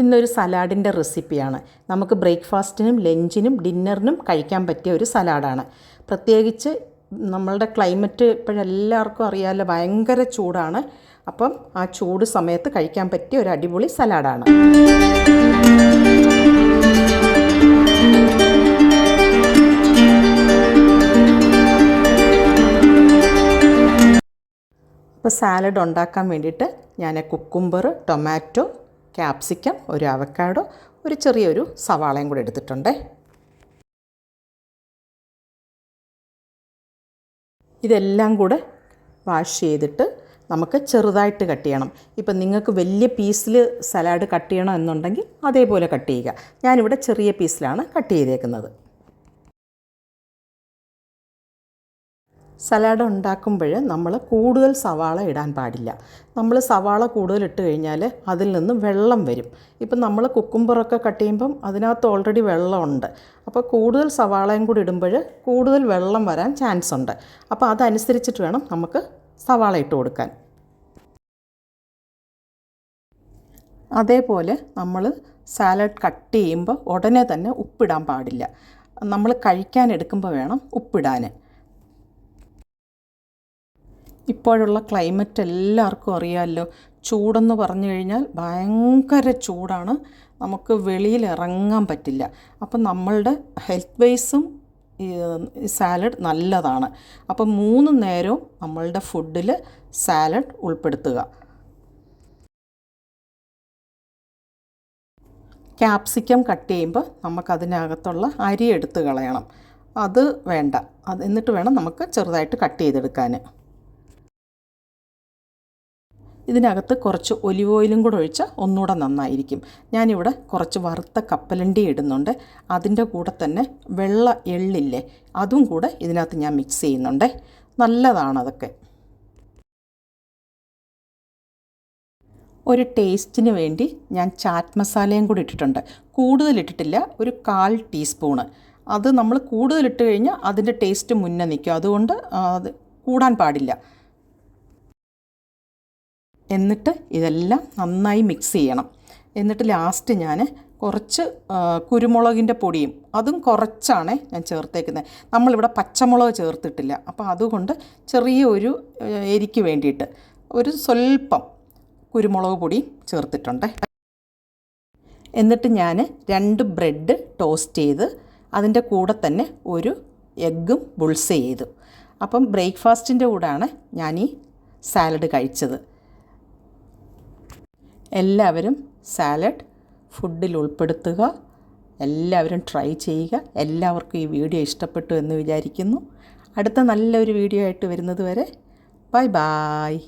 ഇന്നൊരു സലാഡിന്റെ റെസിപ്പിയാണ്. നമുക്ക് ബ്രേക്ക്ഫാസ്റ്റിനും ലഞ്ചിനും ഡിന്നറിനും കഴിക്കാൻ പറ്റിയ ഒരു സലാഡാണ്. പ്രത്യേകിച്ച് നമ്മളുടെ ക്ലൈമറ്റ് ഇപ്പോഴെല്ലാവർക്കും അറിയാമല്ലോ ഭയങ്കര ചൂടാണ്. അപ്പം ആ ചൂട് സമയത്ത് കഴിക്കാൻ പറ്റിയ ഒരു അടിപൊളി സലാഡാണ്. അപ്പോൾ സാലഡ് ഉണ്ടാക്കാൻ വേണ്ടിയിട്ട് ഞാൻ കുക്കുംബർ ടൊമാറ്റോ ക്യാപ്സിക്കം ഒരു അവക്കാഡോ ഒരു ചെറിയൊരു സവാളയും കൂടി എടുത്തിട്ടുണ്ട്. ഇതെല്ലാം കൂടെ വാഷ് ചെയ്തിട്ട് നമുക്ക് ചെറുതായിട്ട് കട്ട് ചെയ്യണം. ഇപ്പം നിങ്ങൾക്ക് വലിയ പീസിൽ സലാഡ് കട്ട് ചെയ്യണം എന്നുണ്ടെങ്കിൽ അതേപോലെ കട്ട് ചെയ്യുക. ഞാനിവിടെ ചെറിയ പീസിലാണ് കട്ട് ചെയ്തേക്കുന്നത്. സലാഡ് ഉണ്ടാക്കുമ്പോൾ നമ്മൾ കൂടുതൽ സവാള ഇടാൻ പാടില്ല. നമ്മൾ സവാള കൂടുതൽ ഇട്ട് കഴിഞ്ഞാൽ അതിൽ നിന്ന് വെള്ളം വരും. ഇപ്പം നമ്മൾ കുക്കുംബറൊക്കെ കട്ട് ചെയ്യുമ്പം അതിനകത്ത് ഓൾറെഡി വെള്ളമുണ്ട് അപ്പോൾ കൂടുതൽ സവാളയും കൂടി ഇടുമ്പോൾ കൂടുതൽ വെള്ളം വരാൻ ചാൻസ് ഉണ്ട്. അപ്പോൾ അതനുസരിച്ചിട്ട് വേണം നമുക്ക് സവാള ഇട്ട് കൊടുക്കാൻ. അതേപോലെ നമ്മൾ സാലഡ് കട്ട് ചെയ്യുമ്പോൾ ഉടനെ തന്നെ ഉപ്പിടാൻ പാടില്ല. നമ്മൾ കഴിക്കാൻ എടുക്കുമ്പോൾ വേണം ഉപ്പിടാൻ. ഇപ്പോഴുള്ള ക്ലൈമറ്റ് എല്ലാവർക്കും അറിയാമല്ലോ. ചൂടെന്ന് പറഞ്ഞു കഴിഞ്ഞാൽ ഭയങ്കര ചൂടാണ്. നമുക്ക് വെളിയിൽ ഇറങ്ങാൻ പറ്റില്ല. അപ്പം നമ്മളുടെ ഹെൽത്ത് വൈസും സാലഡ് നല്ലതാണ്. അപ്പം മൂന്ന് നേരവും നമ്മളുടെ ഫുഡിൽ സാലഡ് ഉൾപ്പെടുത്തുക. ക്യാപ്സിക്കം കട്ട് ചെയ്യുമ്പോൾ നമുക്കതിനകത്തുള്ള അരി എടുത്ത് കളയണം. അത് വേണ്ട. അത് എന്നിട്ട് വേണം നമുക്ക് ചെറുതായിട്ട് കട്ട് ചെയ്തെടുക്കാൻ ഇതിനകത്ത് കുറച്ച് ഒലിവ് ഓയിലും കൂടെ ഒഴിച്ചാൽ ഒന്നുകൂടെ നന്നായിരിക്കും. ഞാനിവിടെ കുറച്ച് വറുത്ത കപ്പലണ്ടി ഇടുന്നുണ്ട്. അതിന്റെ കൂടെ തന്നെ വെള്ള എള്ളില്ലേ അതും കൂടെ ഇതിനകത്ത് ഞാൻ മിക്സ് ചെയ്യുന്നുണ്ട്. നല്ലതാണ് അതൊക്കെ. ഒരു ടേസ്റ്റിന് വേണ്ടി ഞാൻ ചാറ്റ് മസാലയും കൂടി ഇട്ടിട്ടുണ്ട്. കൂടുതൽ ഇട്ടിട്ടില്ല ഒരു കാൽ ടീസ്പൂണ് അത് നമ്മൾ കൂടുതൽ ഇട്ട് കഴിഞ്ഞാൽ അതിന്റെ ടേസ്റ്റ് മുന്നേ നിൽക്കും. അതുകൊണ്ട് അത് കൂടാൻ പാടില്ല. എന്നിട്ട് ഇതെല്ലാം നന്നായി മിക്സ് ചെയ്യണം. എന്നിട്ട് ലാസ്റ്റ് ഞാൻ കുറച്ച് കുരുമുളകിന്റെ പൊടിയും അതും കുറച്ചാണ് ഞാൻ ചേർത്തേക്കുന്നത്. നമ്മളിവിടെ പച്ചമുളക് ചേർത്തിട്ടില്ല. അപ്പോൾ അതുകൊണ്ട് ചെറിയ ഒരു എരിക്ക് വേണ്ടിയിട്ട് ഒരു സ്വല്പം കുരുമുളക് പൊടി ചേർത്തിട്ടുണ്ട്. എന്നിട്ട് ഞാൻ രണ്ട് ബ്രെഡ് ടോസ്റ്റ് ചെയ്ത് അതിന്റെ കൂടെ തന്നെ ഒരു എഗ്ഗും ബുൾസ് ചെയ്തു. അപ്പം ബ്രേക്ക്ഫാസ്റ്റിന്റെ കൂടെയാണ് ഞാൻ ഈ സാലഡ് കഴിച്ചത്. എല്ലാവരും സാലഡ് ഫുഡിൽ ഉൾപ്പെടുത്തുക. എല്ലാവരും ട്രൈ ചെയ്യുക. എല്ലാവർക്കും ഈ വീഡിയോ ഇഷ്ടപ്പെട്ടു എന്ന് വിചാരിക്കുന്നു. അടുത്ത നല്ലൊരു വീഡിയോ ആയിട്ട് വരുന്നത് വരെ ബൈ ബായ്